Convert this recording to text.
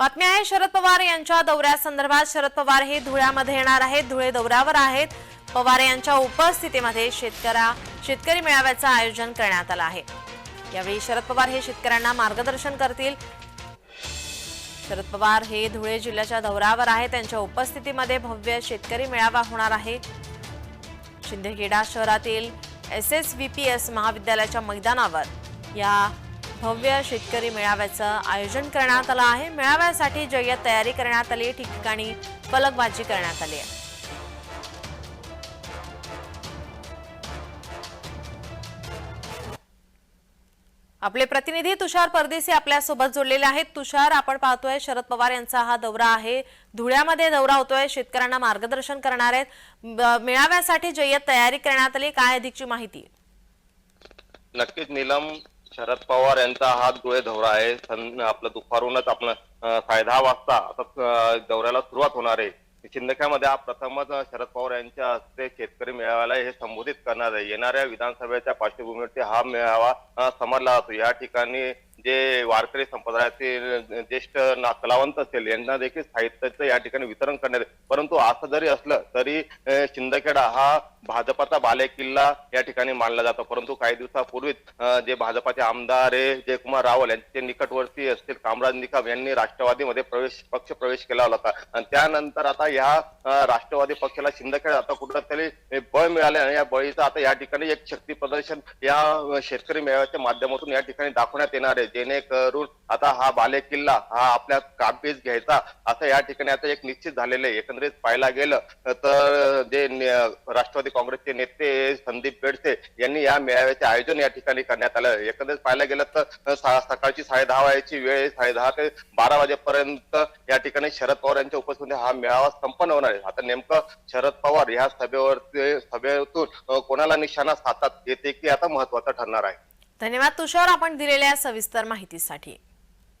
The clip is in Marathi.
बातमी आहे शरद पवार यांच्या दौऱ्यासंदर्भात. शरद पवार हे धुळ्यामध्ये येणार आहेत धुळे दौऱ्यावर आहेत. पवार यांच्या उपस्थितीमध्ये शेतकऱ्या शेतकरी मेळाव्याचं आयोजन करण्यात आलं आहे. यावेळी शरद पवार हे शेतकऱ्यांना मार्गदर्शन करतील. शरद पवार हे धुळे जिल्ह्याच्या दौऱ्यावर आहेत. त्यांच्या उपस्थितीमध्ये भव्य शेतकरी मेळावा होणार आहे. शिंदेखेडा शहरातील S S V P S महाविद्यालयाच्या मैदानावर या भव्य शेतकरी मेळाव्याचं आयोजन करण्यात आलं आहे. मेळाव्यासाठी जय्यत तयारी करण्यात आली. ठिकठिकाणी फलकबाजी करण्यात आली आहे. आपले प्रतिनिधी तुषार परदेसी आपल्यासोबत जोडलेले आहेत. तुषार आपण पाहतोय शरद पवार यांचा हा दौरा आहे. धुळ्यामध्ये दौरा होतोय. शेतकऱ्यांना मार्गदर्शन करणार आहेत. मेळाव्यासाठी जय्यत तयारी करण्यात आली. काय अधिकची माहिती? नक्कीच नीलम शरद पवार यांचा हा धुळे दौरा आहे. सन आपलं दुपारूनच आपलं अं, साडेदहा वाजता आता दौऱ्याला सुरुवात होणार आहे. शिंदखेडमध्ये हा प्रथमच शरद पवार यांच्या हस्ते शेतकरी मेळाव्याला हे संबोधित करणार आहे. येणाऱ्या विधानसभेच्या पार्श्वभूमीवरती हा मेळावा समजला जातो. या ठिकाणी जे वारकरी संप्रदायातील ज्येष्ठ ना- कलावंत असेल यांना देखील साहित्याचं या ठिकाणी वितरण करण्यात परंतु असं जरी असलं तरी शिंदखेडा हा भाजपाचा बालेकिल्ला या ठिकाणी मानला जातो. परंतु काही दिवसापूर्वीच जे भाजपाचे आमदार आहे जयकुमार रावल यांचे निकटवर कामराज निकम यांनी राष्ट्रवादीमध्ये प्रवेश पक्ष प्रवेश केला होता. आणि त्यानंतर आता या राष्ट्रवादी पक्षाला शिंदखेड आता कुठंतरी बळ मिळाले आणि या बळीचा आता या ठिकाणी एक शक्ती प्रदर्शन या शेतकरी मेळाव्याच्या माध्यमातून या ठिकाणी दाखवण्यात येणार आहे. जेणेकरून आता हा बालेकिल्ला हा आपल्या काबीज घ्यायचा असं या ठिकाणी आता एक निश्चित झालेलं आहे. एकंदरीत पाहायला गेलं तर जे राष्ट्रवादी काँग्रेसचे नेते संदीप बेडसे यांनी या मेळाव्याचे आयोजन या ठिकाणी करण्यात आलं. एकंदरीत पाहायला गेलं तर सकाळची साडे दहा वाजेची वेळ आहे. साडे दहा ते बारा वाजेपर्यंत या ठिकाणी शरद पवार यांच्या उपस्थितीत हा मेळावा संपन्न होणार आहे. आता नेमकं शरद पवार या सभेवरती सभेतून कोणाला निशाणा साधतात हे देखील आता महत्वाचं ठरणार आहे. धन्यवाद तुषार. आपण दिलेल्या सविस्तर माहितीसाठी.